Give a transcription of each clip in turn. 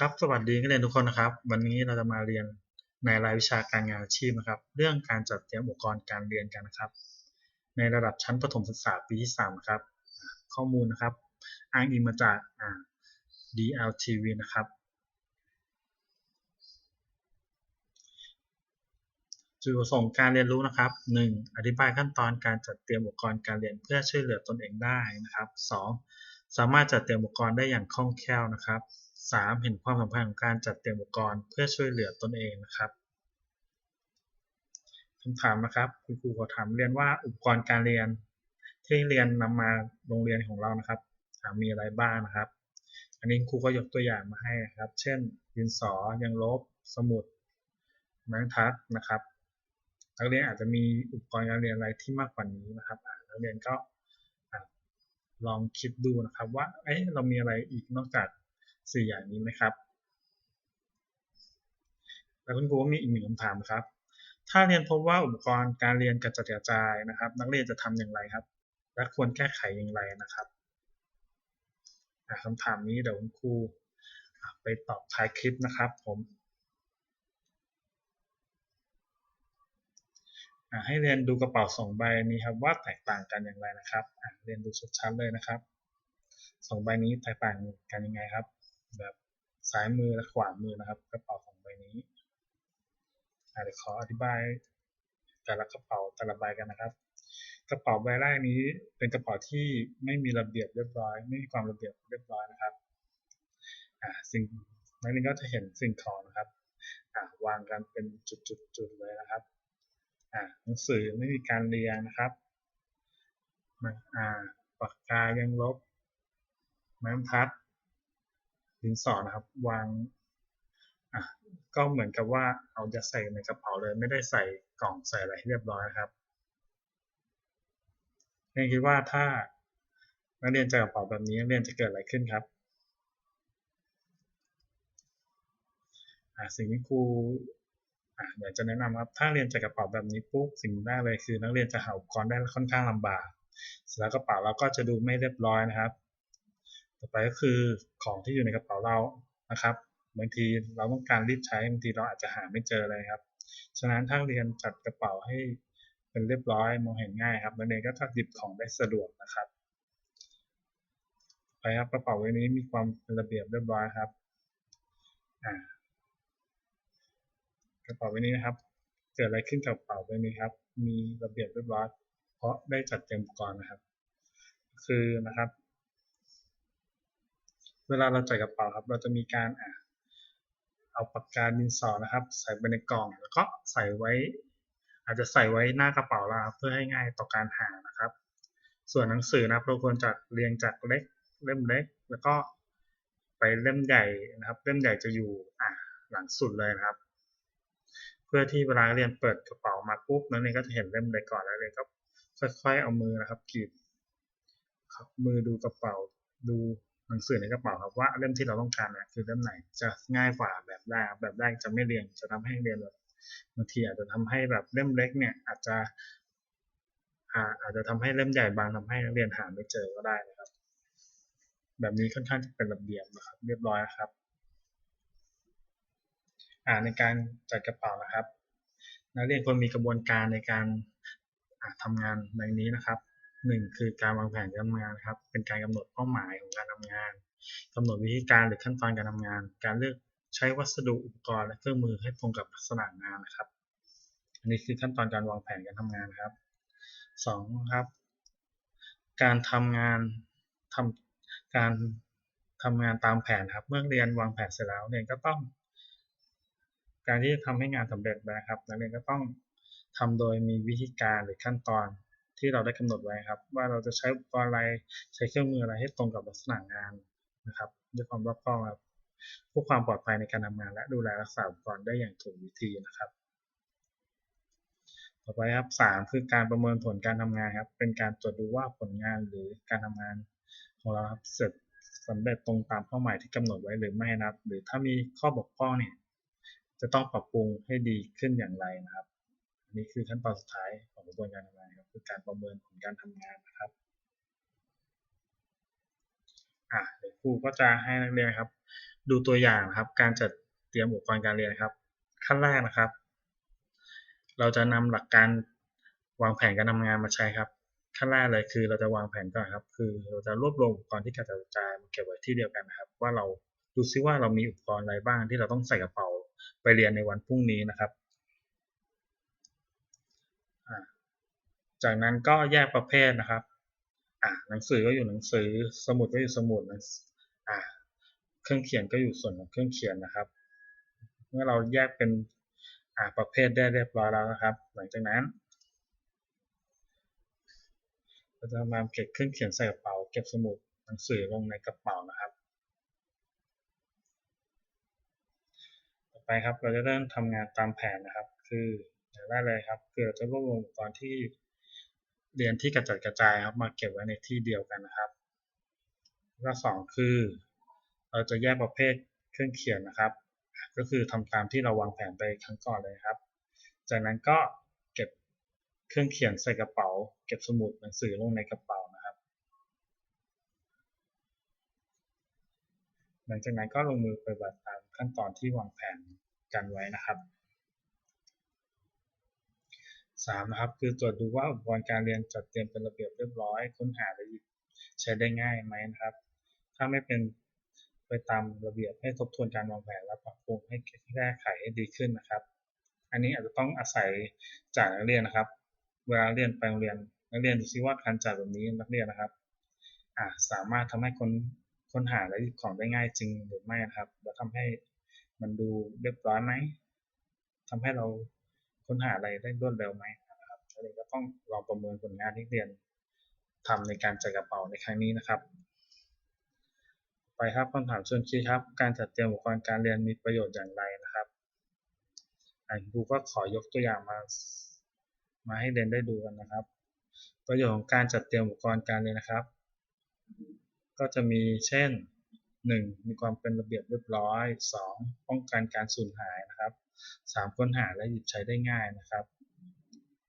ครับ สวัสดีนักเรียนทุกคนนะครับ วันนี้เราจะมาเรียนในรายวิชาการงานอาชีพนะครับ เรื่องการจัดเตรียมอุปกรณ์การเรียนกันนะครับ ในระดับชั้นประถมศึกษาปีที่3ครับ ข้อมูลนะครับ อ้างอิงมาจาก DLTV นะครับจุดประสงค์การเรียนรู้นะครับ 1. อธิบายขั้นตอนการจัดเตรียมอุปกรณ์การเรียนเพื่อช่วยเหลือตนเองได้นะครับ 2. สามารถจัดเตรียมอุปกรณ์ได้อย่างคล่องแคล่วนะครับ 3. เห็นความสำคัญของการจัดเตรียมอุปกรณ์เพื่อช่วยเหลือตนเองนะครับคำถามนะครับคุณครูขอถามเรียนว่าอุปกรณ์การเรียนที่เรียนนำมาโรงเรียนของเรานะครับมีอะไรบ้างนะครับ อันนี้ครูก็ยกตัวอย่างมาให้นะครับ เช่นดินสอยังลบ สมุดไม้บรรทัดนะครับนักเรียนอาจจะมีอุปกรณ์การเรียนอะไรที่มากกว่านี้นะครับนักเรียนก็ลองคิดดูนะครับว่าเอ๊ะเรามีอะไรอีกนอกจาก สี่อย่างนี้ไหมครับ แล้วคุณครูมีอีกหนึ่งคำถามครับ ถ้าเรียนพบว่าอุปกรณ์การเรียนกระจัดกระจายนะครับ นักเรียนจะทำอย่างไรครับ และควรแก้ไขอย่างไรนะครับคำถามนี้เดี๋ยวคุณครูไปตอบท้ายคลิปนะครับ ผมให้เรียนดูกระเป๋าสองใบนี้ครับว่าแตกต่างกันอย่างไรนะครับเรียนดูชัดๆเลยนะครับสองใบนี้แตกต่างกันยังไงครับ แบบซ้ายมือและขวามือนะครับ กระเป๋าของใบนี้เดี๋ยวขออธิบายแต่ละกระเป๋าแต่ละใบกันนะครับ กระเป๋าใบแรกนี้เป็นกระเป๋าที่ไม่มีระเบียบเรียบร้อย ไม่มีความระเบียบเรียบร้อยนะครับอ่าสิ่งนักเรียนก็จะเห็นสิ่งของนะครับอ่าวางกันเป็นจุดๆๆเลยนะครับอ่าหนังสือไม่มีการเรียงนะครับอ่าปากกายังลบไม้บรรทัด ดินสอนะครับ วางอะก็เหมือนกับว่าเอาจะใส่ในกระเป๋าเลย ไม่ได้ใส่กล่องใส่อะไรให้เรียบร้อยครับเรียนคิดว่าถ้านักเรียนจะกระเป๋าแบบนี้นักเรียนจะเกิดอะไรขึ้นครับสิ่งที่ครูเดี๋ยวจะแนะนำครับ ถ้าเรียนจากกระเป๋าแบบนี้ปุ๊บสิ่งแรกเลยคือ นักเรียนจะหาอุปกรณ์ได้ค่อนข้างลำบากเสร็จแล้วกระเป๋าเราก็จะดูไม่เรียบร้อยนะครับ ต่อไปก็คือของที่อยู่ในกระเป๋าเรานะครับบางทีเราต้องการรีบใช้บางทีเราอาจจะหาไม่เจอเลยครับ ฉะนั้นถ้าเรียนจัดกระเป๋าให้เป็นเรียบร้อยมองเห็นง่ายครับนักเรียนก็จะหยิบของได้สะดวกนะครับ ไปครับกระเป๋าใบนี้มีความเป็นระเบียบเรียบร้อยครับกระเป๋าใบนี้นะครับ เกิดอะไรขึ้นกับกระเป๋าใบนี้ครับ มีระเบียบเรียบร้อย เพราะได้จัดเตรียมอุปกรณ์นะครับ คือนะครับ เวลาเราจ่ายกระเป๋าครับ เราจะมีการเอาปากกาดินสอนะครับ ใส่ไปในกล่องแล้วก็ใส่ไว้ อาจจะใส่ไว้หน้ากระเป๋าเราเพื่อให้ง่ายต่อการหานะครับ ส่วนหนังสือนะครับเราควรจะเรียงจากเล็กเล่มเล็ก แล้วก็ไปเล่มใหญ่นะครับ เล่มใหญ่จะอยู่อ่าหลังสุดเลยนะครับ เพื่อที่เวลาเรียนเปิดกระเป๋ามาปุ๊บนักเรียนก็จะเห็นเล่มใดก่อนแล้วเลยก็ค่อยๆเอามือนะครับกรีดมือดูกระเป๋าดู หนังสือในกระเป๋าครับว่าเล่มที่เราต้องการเนี่ยคือเล่มไหนจะง่ายกว่าแบบแรกแบบแรกจะไม่เรียงจะทำให้เรียนแบบบางทีอาจจะทำให้แบบเล่มเล็กเนี่ยอาจจะอาจจะทำให้เล่มใหญ่บางทำให้นักเรียนหาไม่เจอก็ได้นะครับ แบบนี้ค่อนข้างจะเป็นระเบียบนะครับ เรียบร้อยครับในการจัดกระเป๋านะครับ นักเรียนควรมีกระบวนการในการทำงานในนี้นะครับ หนึ่งคือการวางแผนการทำงานครับ เป็นการกำหนดเป้าหมายของการทำงานกำหนดวิธีการหรือขั้นตอนการทำงาน การเลือกใช้วัสดุอุปกรณ์และเครื่องมือให้ตรงกับลักษณะงานนะครับ อันนี้คือขั้นตอนการวางแผนการทำงานครับสองครับ การทำงานทำการทำงานตามแผนครับ เมื่อเรียนวางแผนเสร็จแล้วเนี่ยก็ต้อง การที่จะทำให้งานสำเร็จนะครับนักเรียนก็ต้องทำโดยมีวิธีการหรือขั้นตอน ที่เราได้กำหนดไว้ครับ ว่าเราจะใช้อุปกรณ์อะไรใช้เครื่องมืออะไรให้ตรงกับลักษณะงานนะครับด้วยความรอบคอบครับเพื่อความปลอดภัยในการทำงาน และดูแลรักษาอุปกรณ์ได้อย่างถูกวิธีนะครับ ต่อไปครับสามคือการประเมินผลการทำงานครับ เป็นการตรวจดูว่าผลงานหรือการทำงานของเราครับเสร็จสำเร็จตรงตามเป้าหมายที่กำหนดไว้หรือไม่นะครับ หรือถ้ามีข้อบกพร่องเนี่ยจะต้องปรับปรุงให้ดีขึ้นอย่างไรนะครับ นี่คือขั้นตอนสุดท้ายของกระบวนการทำงานครับคือการประเมินผลการทำงานนะครับอะเดี๋ยวครูก็จะให้นักเรียนครับ ดูตัวอย่างนะครับ การจัดเตรียมอุปกรณ์การเรียนครับ ขั้นแรกนะครับ เราจะนำหลักการวางแผนการทำงานมาใช้ครับ ขั้นแรกเลยคือเราจะวางแผนก่อนครับ คือเราจะรวบรวมอุปกรณ์ที่กระจัดกระจายมาเก็บไว้ที่เดียวกันนะครับ ว่าเราดูซิว่าเรามีอุปกรณ์อะไรบ้างที่เราต้องใส่กระเป๋าไปเรียนในวันพรุ่งนี้นะครับ จากนั้นก็แยกประเภทนะครับหนังสือก็อยู่หนังสือ สมุดก็อยู่สมุดเครื่องเขียนก็อยู่ส่วนของเครื่องเขียนนะครับ เมื่อเราแยกเป็นประเภทได้เรียบร้อยแล้วนะครับ หลังจากนั้นเราจะมาเก็บเครื่องเขียนใส่กระเป๋า เก็บสมุดหนังสือลงในกระเป๋านะครับ ต่อไปครับเราจะเริ่มทำงานตามแผนนะครับ คือ อย่างแรกเลยครับคือจะรวบรวมอุปกรณ์ที่เรียนที่กระจัดกระจายครับมาเก็บไว้ในที่เดียวกันนะครับแล้วสองคือเราจะแยกประเภทเครื่องเขียนนะครับ ก็คือทำตามที่เราวางแผนไปครั้งก่อนเลยครับ จากนั้นก็เก็บเครื่องเขียนใส่กระเป๋า เก็บสมุดหนังสือลงในกระเป๋านะครับ หลังจากนั้นก็ลงมือปฏิบัติตามขั้นตอนที่วางแผนกันไว้นะครับ 3. นะครับคือตรวจดูว่าอุปกรณ์การเรียนจัดเตรียมเป็นระเบียบเรียบร้อย ค้นหาและหยิบใช้ได้ง่ายไหมนะครับ ถ้าไม่เป็นไปตามระเบียบให้ทบทวนการวางแผนและปรับปรุงให้แก้ไขให้ดีขึ้นนะครับ อันนี้อาจจะต้องอาศัยจากนักเรียนนะครับ เวลาเรียนไปโรงเรียนนักเรียนดูซิว่าการจัดแบบนี้นักเรียนนะครับอ่าสามารถทำให้คนค้นหาและหยิบของได้ง่ายจริงหรือไม่นะครับ แล้วทำให้มันดูเรียบร้อยไหมทำให้เรา ค้นหาอะไรได้รวดเร็วไหมนะครับนักเรียนก็ต้องลองประเมินผลงานที่เรียนทำในการจัดกระเป๋าในครั้งนี้นะครับ ไปครับคำถามชวนคิดครับ การจัดเตรียมอุปกรณ์การเรียนมีประโยชน์อย่างไรนะครับอันครูก็ขอยกตัวอย่างมา มาให้เรียนได้ดูกันนะครับ ประโยชน์ของการจัดเตรียมอุปกรณ์การเรียนนะครับ ก็จะมีเช่น 1. มีความเป็นระเบียบเรียบร้อย 2. ป้องกันการสูญหายนะครับ 3. ค้นหาและหยิบใช้ได้ง่ายนะครับ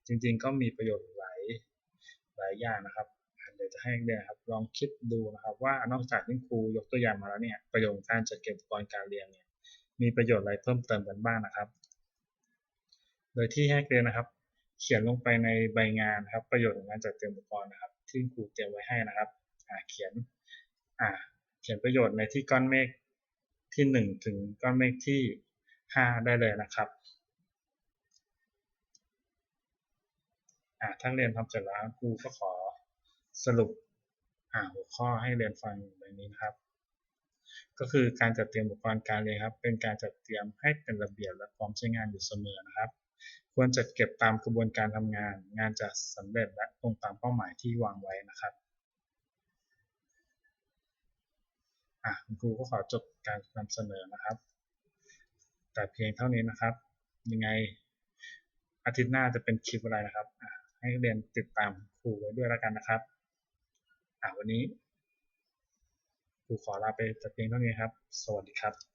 จริงๆก็มีประโยชน์หลายหลายอย่างนะครับเดี๋ยวจะให้เรียนครับลองคิดดูนะครับว่านอกจากที่ครูยกตัวอย่างมาแล้วเนี่ยประโยชน์การจัดเก็บอุปกรณ์การเรียนเนี่ยมีประโยชน์อะไรเพิ่มเติมกันบ้างนะครับ โดยที่ให้เรียนนะครับ เขียนลงไปในใบงานครับ ประโยชน์ของการจัดเตรียมอุปกรณ์นะครับ ที่ครูเตรียมไว้ให้นะครับ อ่าเขียนอ่า เขียนประโยชน์ในที่ก้อนเมฆที่ 1 ถึงก้อนเมฆที่ 5 ได้เลยนะครับอ่าถ้าเรียนทำเสร็จแล้วครูก็ขอสรุปหัวข้อให้เรียนฟังแบบนี้นะครับ ก็คือการจัดเตรียมอุปกรณ์การเรียนครับ เป็นการจัดเตรียมให้เป็นระเบียบและพร้อมใช้งานอยู่เสมอนะครับ ควรจัดเก็บตามกระบวนการทำงาน งานจะสำเร็จและตรงตามเป้าหมายที่วางไว้นะครับ อะคุณครูก็ขอจบการนำเสนอนะครับ แต่เพียงเท่านี้นะครับ ยังไงอาทิตย์หน้าจะเป็นคลิปอะไรนะครับให้เรียนติดตามครูไว้ด้วยแล้วกันนะครับอ่าวันนี้ครูขอลาไปแต่เพียงเท่านี้ครับ สวัสดีครับ